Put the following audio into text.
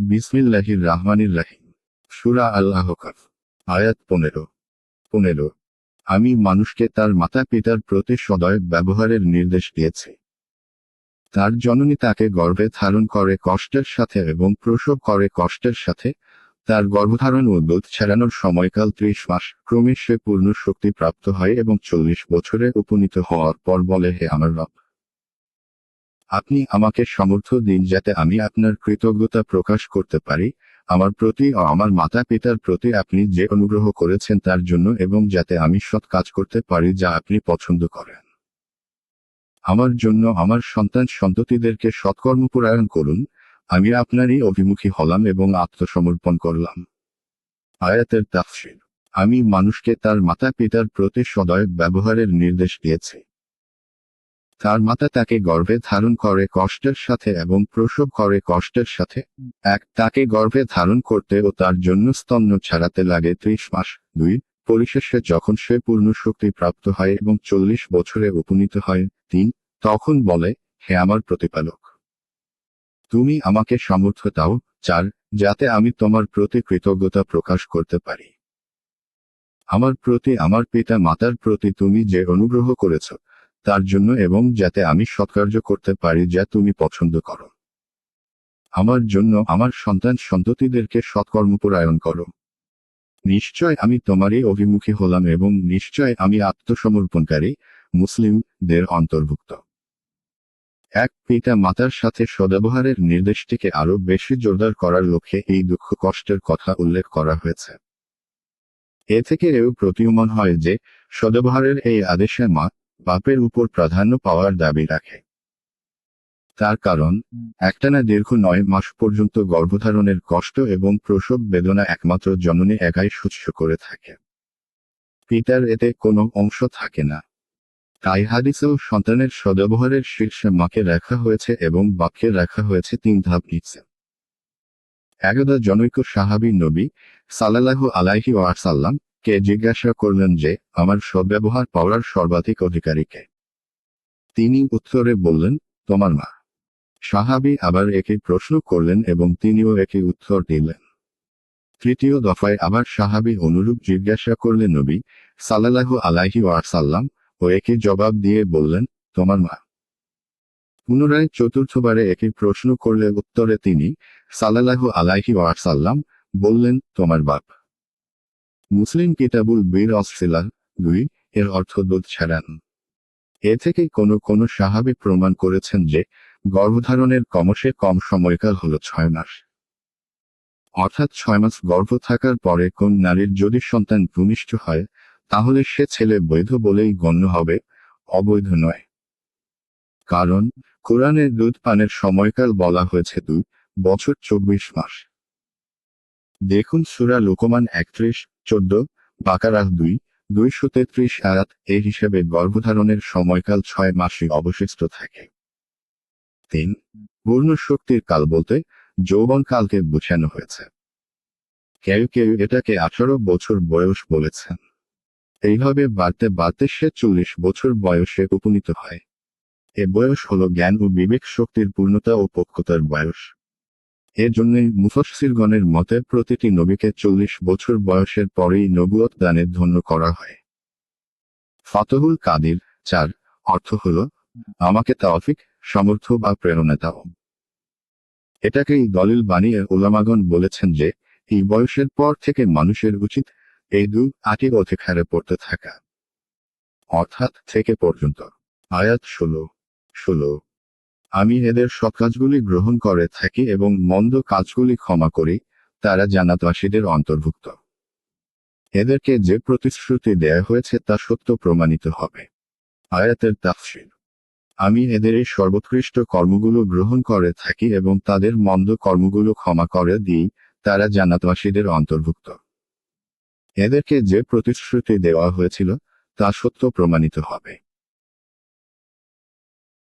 বিসমিল্লাহির রাহমানির রাহিম সুরা আল্লাহ আয়াত পনেরো। পনেরো। আমি মানুষকে তার মাতা পিতার প্রতি সদয় ব্যবহারের নির্দেশ দিয়েছি। তার জননী তাকে গর্ভে ধারণ করে কষ্টের সাথে এবং প্রসব করে কষ্টের সাথে, তার গর্ভধারণ ও দুধ ছাড়ানোর সময়কাল ত্রিশ মাস, ক্রমে সে পূর্ণ শক্তি প্রাপ্ত হয় এবং চল্লিশ বছরে উপনীত হওয়ার পর বলে, হে আমার রব আপনি আমাকে সমর্থ দিন যাতে আমি আপনার কৃতজ্ঞতা প্রকাশ করতে পারি, আমার প্রতি ও আমার মাতা পিতার প্রতি আপনি যে অনুগ্রহ করেছেন তার জন্য এবং যাতে আমি সৎ কাজ করতে পারি যা আপনি পছন্দ করেন। আমার জন্য আমার সন্তান সন্ততিদেরকে সৎকর্মপরায়ণ করুন, আমি আপনারই অভিমুখী হলাম এবং আত্মসমর্পণ করলাম। আয়াতের তাফসির। আমি মানুষকে তার মাতা পিতার প্রতি সদয় ব্যবহারের নির্দেশ দিয়েছি। তার মাতা তাকে গর্ভে ধারণ করে কষ্টের সাথে এবং প্রসব করে কষ্টের সাথে। এক, তাকে গর্ভে ধারণ করতে ও তার জন্য স্তন্য ছাড়াতে লাগে ত্রিশ মাস। দুই, পরিশেষে যখন সে পূর্ণ শক্তি প্রাপ্ত হয় এবং চল্লিশ বছরে উপনীত হয়, তিন, তখন বলে, হে আমার প্রতিপালক, তুমি আমাকে সামর্থ্য দাও। চার, যাতে আমি তোমার প্রতি কৃতজ্ঞতা প্রকাশ করতে পারি। আমার প্রতি, আমার পিতা মাতার প্রতি তুমি যে অনুগ্রহ করেছ তার জন্য এবং যাতে আমি সৎকার্য করতে পারি যা তুমি পছন্দ করো। আমার জন্য আমার সন্তান সন্ততিদেরকে সৎকর্মপরায়ণ করো। নিশ্চয় আমি তোমারই অভিমুখী হলাম এবং নিশ্চয় আমি আত্মসমর্পণকারী মুসলিমদের অন্তর্ভুক্ত। এক পিতা মাতার সাথে সদ্ব্যবহারের নির্দেশটিকে আরও বেশি জোরদার করার লক্ষ্যে এই দুঃখ কষ্টের কথা উল্লেখ করা হয়েছে। এ থেকে এও প্রতীয়মান হয় যে, সদ্ব্যবহারের এই আদেশে মা বাপের উপর প্রাধান্য পাওয়ার দাবি রাখে। তার কারণ, একটানা দীর্ঘ নয় মাস পর্যন্ত গর্ভধারণের কষ্ট এবং প্রসব বেদনা একমাত্র জননী একাই সহ্য করে থাকে। পিতার এতে কোনো অংশ থাকে না। তাই হাদিসেও সন্তানের সদ্ব্যবহারের শীর্ষে মাকে রাখা হয়েছে এবং বাপকে রাখা হয়েছে তিন ধাপ নিচে। একদা জনৈক সাহাবী নবী সাল্লাল্লাহু আলাইহি ওয়াসাল্লাম কে জিজ্ঞাসা করলেন যে, আমার সদ্ব্যবহার পাওয়ার সর্বাধিক অধিকারীকে তিনি উত্তরে বললেন, তোমার মা। সাহাবী আবার একই প্রশ্ন করলেন এবং তিনিও একই উত্তর দিলেন। তৃতীয় দফায় আবার সাহাবী অনুরূপ জিজ্ঞাসা করলেন নবী সাল্লাল্লাহু আলাইহি ওয়াসাল্লাম ও একই জবাব দিয়ে বললেন, তোমার মা। পুনরায় চতুর্থবারে একই প্রশ্ন করলে উত্তরে তিনি সাল্লাল্লাহু আলাইহি ওয়াসাল্লাম বললেন, তোমার বাপ। মুসলিম কিতাবুল বীর অসিলা দুই এর অর্থ দুধ ছাড়ান। এ থেকে কোনো কোনো সাহাবী প্রমাণ করেছেন যে গর্ভধারণের কমসে কম সময়কাল হল ছয় মাস। অর্থাৎ ছয় মাস গর্ভ থাকার পরে কোন নারীর যদি সন্তান ভূমিষ্ঠ হয়, তাহলে সে ছেলে বৈধ বলেই গণ্য হবে, অবৈধ নয়। কারণ কোরআনের দুধ পানের সময়কাল বলা হয়েছে দুই বছর চব্বিশ মাস। দেখুন সুরা লোকমান একত্রিশ, চোদ্দ, বাকারাহ দুই, দুইশো তেত্রিশ আয়াত এই হিসেবে গর্ভধারণের সময়কাল ছয় মাসই অবশিষ্ট থাকে। তিন পূর্ণ শক্তির কাল বলতে যৌবন কালকে বুঝানো হয়েছে। কেউ কেউ এটাকে আঠারো বছর বয়স বলেছেন। এইভাবে বাড়তে বাড়তে সে চল্লিশ বছর বয়সে উপনীত হয়। এ বয়স হল জ্ঞান ও বিবেক শক্তির পূর্ণতা ও পক্ষতার বয়স। এর জন্যই মুফসিরগণের মতে প্রতিটি নবীকে চল্লিশ বছর বয়সের পরেই নবুয়ত দানের ধন্য করা হয়। ফাতহুল কাদির, চার, অর্থ হল, আমাকে তাওফিক, সামর্থ্য বা প্রেরণা দাও। এটাকেই দলিল বানিয়ে ওলামাগণ বলেছেন যে, এই বয়সের পর থেকে মানুষের উচিত এই দু আটি অধিকারে পড়তে থাকা। অর্থাৎ থেকে পর্যন্ত। আয়াত ষোলো ষোলো। আমি এদের সৎ কাজগুলি গ্রহণ করে থাকি এবং মন্দ কাজগুলি ক্ষমা করি, তারা জানাতবাসীদের অন্তর্ভুক্ত। এদেরকে যে প্রতিশ্রুতি দেয়া হয়েছে তা সত্য প্রমাণিত হবে। আয়াতের তাফসির। আমি এদের এই সর্বোৎকৃষ্ট কর্মগুলো গ্রহণ করে থাকি এবং তাদের মন্দ কর্মগুলো ক্ষমা করে দিই, তারা জান্নাতবাসীদের অন্তর্ভুক্ত। এদেরকে যে প্রতিশ্রুতি দেওয়া হয়েছিল, তা সত্য প্রমাণিত হবে।